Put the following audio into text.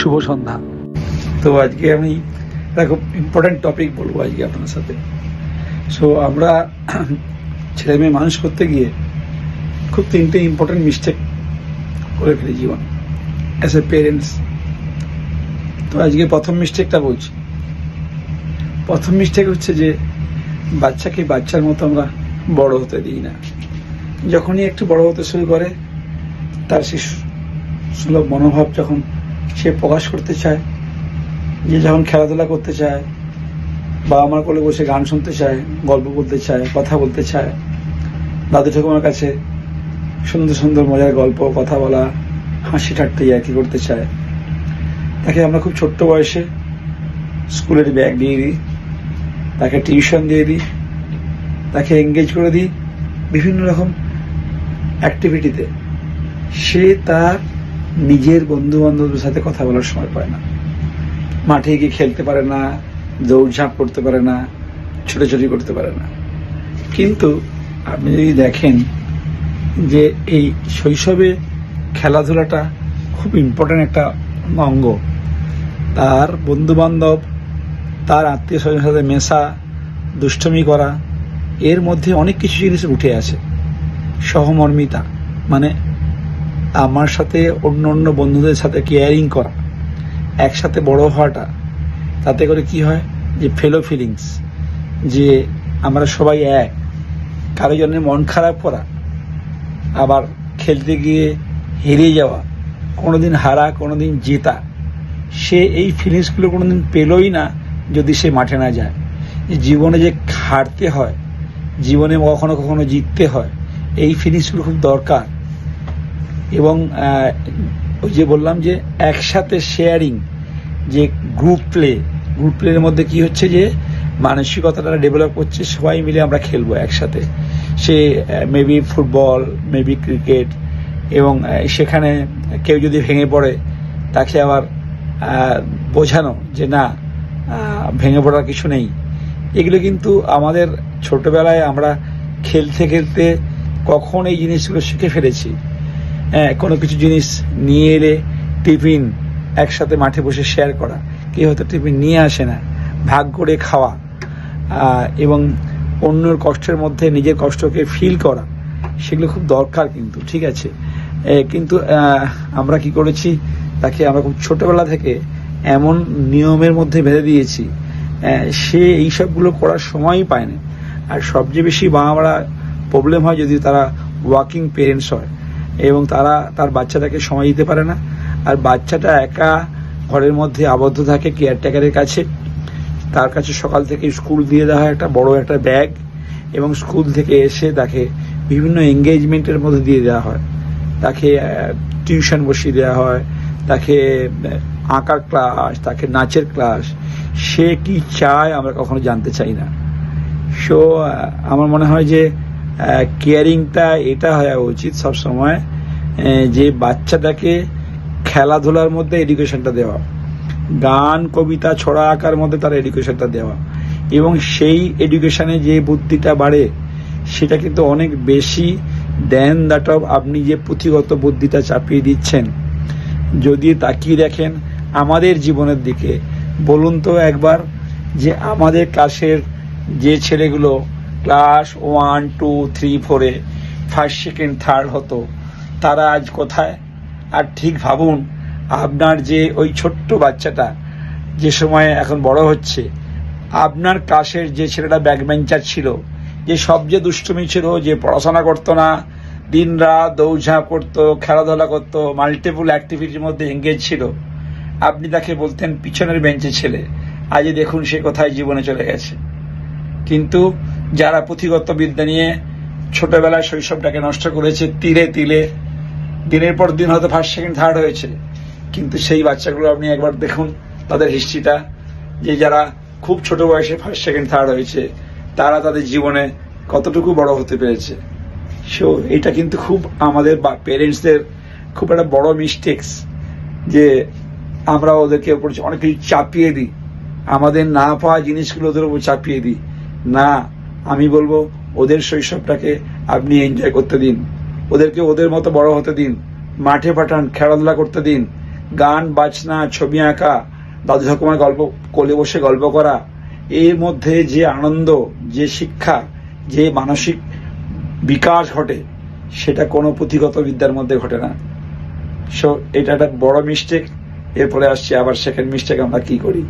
শুভ সন্ধ্যা। তো আজকে আমি একটা খুব ইম্পর্টেন্ট টপিক বলব আজকে আপনার সাথে। সো আমরা ছেলে মেয়ে মানুষ করতে গিয়ে খুব তিনটে ইম্পর্টেন্ট মিস্টেক করে ফেলি জীবন। অ্যাজ এ পেরেন্টস তো আজকে প্রথম মিস্টেকটা বলছি। প্রথম মিস্টেক হচ্ছে যে বাচ্চাকে বাচ্চার মতো আমরা বড় হতে দিই না। যখনই একটু বড় হতে শুরু করে, তার সু- সুলভ মনোভাব যখন সে প্রকাশ করতে চায়, যে যখন খেলাধুলা করতে চায়, বা আমার কোলে বসে গান শুনতে চায়, গল্প বলতে চায়, কথা বলতে চায়, দাদু ঠাকুমার কাছে সুন্দর সুন্দর মজার গল্প, কথা বলা, হাসি ঠাট্টা ইয়ার্কি করতে চায়। তাকে আমরা খুব ছোট্ট বয়সে স্কুলের ব্যাগ দিয়ে দিই, তাকে টিউশন দিয়ে দিই, তাকে এঙ্গেজ করে দিই বিভিন্ন রকম অ্যাক্টিভিটিতে সে তার নিজের বন্ধু বান্ধবদের সাথে কথা বলার সময় পায় না। মাঠে গিয়ে খেলতে পারে না, দৌড়ঝাঁপ করতে পারে না, ছোটাছুটি করতে পারে না। কিন্তু আপনি যদি দেখেন যে এই শৈশবে খেলাধুলাটা খুব ইম্পর্ট্যান্ট একটা অঙ্গ। তার বন্ধু বান্ধব তার আত্মীয় স্বজনের সাথে মেশা, দুষ্টমি করা, এর মধ্যে অনেক কিছু জিনিস উঠে আসে। সহমর্মিতা মানে আমার সাথে অন্য অন্য বন্ধুদের সাথে কেয়ারিং করা, একসাথে বড় হওয়াটা, তাতে করে কি হয় যে ফেলো ফিলিংস যে আমরা সবাই এক, কারও জন্য মন খারাপ করা, আবার খেলতে গিয়ে হেরে যাওয়া, কোনোদিন হারা, কোনোদিন জেতা, সে এই ফিলিংসগুলো কোনোদিন পেলই না যদি সে মাঠে না যায়। জীবনে যে হারতে হয়, জীবনে কখনো কখনো জিততে হয়, এই ফিলিংসগুলো খুব দরকার। এবং ওই যে বললাম যে একসাথে শেয়ারিং যে গ্রুপ প্লে গ্রুপ প্লের মধ্যে কি হচ্ছে যে মানসিকতাটা ডেভেলপ করছে, সবাই মিলে আমরা খেলব একসাথে। সে মেবি ফুটবল মেবি ক্রিকেট এবং সেখানে কেউ যদি ভেঙে পড়ে, তাকে আবার বোঝানো যে না ভেঙে পড়ার কিছু নেই। এগুলো কিন্তু আমাদের ছোটবেলায় আমরা খেলতে খেলতে কখন এই জিনিসগুলো শিখে ফেলেছি। হ্যাঁ কোনো কিছু জিনিস নিয়ে এলে টিফিন একসাথে মাঠে বসে শেয়ার করা। কেউ হয়তো টিফিন নিয়ে আসে না, ভাগ করে খাওয়া। এবং অন্যর কষ্টের মধ্যে নিজের কষ্টকে ফিল করা, সেগুলো খুব দরকার কিন্তু, ঠিক আছে? কিন্তু আমরা কি করেছি, তাকে আমরা খুব ছোটোবেলা থেকে এমন নিয়মের মধ্যে বেঁধে দিয়েছি সে এইসবগুলো করার সময়ই পায় না আর সবচেয়ে বেশি বাবা প্রবলেম হয় যদি তারা ওয়ার্কিং পেরেন্টস হয়। এবং তারা, তার বাচ্চাটাকে সময় দিতে পারে না। আর বাচ্চাটা একা ঘরের মধ্যে আবদ্ধ থাকে কেয়ারটেকারের কাছে। তার কাছে সকাল থেকে স্কুল দিয়ে দেওয়া হয় একটা বড় একটা ব্যাগ এবং স্কুল থেকে এসে তাকে বিভিন্ন এঙ্গেজমেন্টের মধ্যে দিয়ে দেওয়া হয়। তাকে টিউশন বসিয়ে দেওয়া হয়। তাকে আঁকার ক্লাস, তাকে নাচের ক্লাস। সে কি চায় আমরা কখনো জানতে চাই না। সো আমার মনে হয় যে কেয়ারিংটা এটা হওয়া উচিত সব সময় যে বাচ্চাটাকে খেলাধুলার মধ্যে এডুকেশনটা দেওয়া, গান, কবিতা, ছড়া আঁকার মধ্যে তার এডুকেশনটা দেওয়া এবং সেই এডুকেশনে যে বুদ্ধিটা বাড়ে, সেটা কিন্তু অনেক বেশি দেন দ্যাট অফ আপনি যে পুঁথিগত বুদ্ধিটা চাপিয়ে দিচ্ছেন। যদি তাকিয়ে দেখেন আমাদের জীবনের দিকে, বলুন তো একবার যে আমাদের ক্লাসের যে ছেলেগুলো ক্লাস ওয়ান টু থ্রি ফোরে ফার্স্ট সেকেন্ড থার্ড হতো। তারা আজ কোথায়? আর ঠিক ভাবুন, আপনার যে ওই ছোট্ট বাচ্চাটা যে সময় এখন বড় হচ্ছে, আপনার ক্লাসের যে ছেলেটা ব্যাকবেঞ্চার ছিল, যে সবচেয়ে দুষ্টুমি ছিল, যে পড়াশোনা করতো না, দিন রাত দৌড়ঝাঁপ করতো, খেলাধুলা করতো মাল্টিপল অ্যাক্টিভিটির মধ্যে এঙ্গেজ ছিল, আপনি তাকে বলতেন পিছনের বেঞ্চে ছেলে, আজ দেখুন সে কোথায় জীবনে চলে গেছে। কিন্তু যারা পুঁথিগত বিদ্যা নিয়ে ছোটবেলায় শৈশবটাকে নষ্ট করেছে, তিলে তিলে, দিনের পর দিন হয়তো ফার্স্ট সেকেন্ড থার্ড হয়েছে। কিন্তু সেই বাচ্চাগুলো আপনি একবার দেখুন, তাদের হিস্ট্রিটা যে যারা খুব ছোট বয়সে ফার্স্ট সেকেন্ড থার্ড হয়েছে, তারা তাদের জীবনে কতটুকু বড় হতে পেরেছে। সো এটা কিন্তু খুব আমাদের বা পেরেন্টসদের খুব একটা বড় মিস্টেক্স যে আমরা ওদেরকে অনেক কিছু চাপিয়ে দিই। আমাদের না পাওয়া জিনিসগুলো ওদের উপর চাপিয়ে দিই। না আমি বলব, ওদের শৈশবটাকে আপনি এনজয় করতে দিন। ওদেরকে ওদের মতো বড় হতে দিন। মাঠে পাঠান, খেলাধুলা করতে দিন। গান, বাজনা, ছবি আঁকা, দাদু ঠাকুমার গল্প, কোলে বসে গল্প করা, এর মধ্যে যে আনন্দ, যে শিক্ষা, যে মানসিক বিকাশ ঘটে, সেটা কোনো পুঁথিগত বিদ্যার মধ্যে ঘটে না। সো এটা একটা বড় মিস্টেক এরপরে আসছে আবার সেকেন্ড মিস্টেক আমরা কি করি?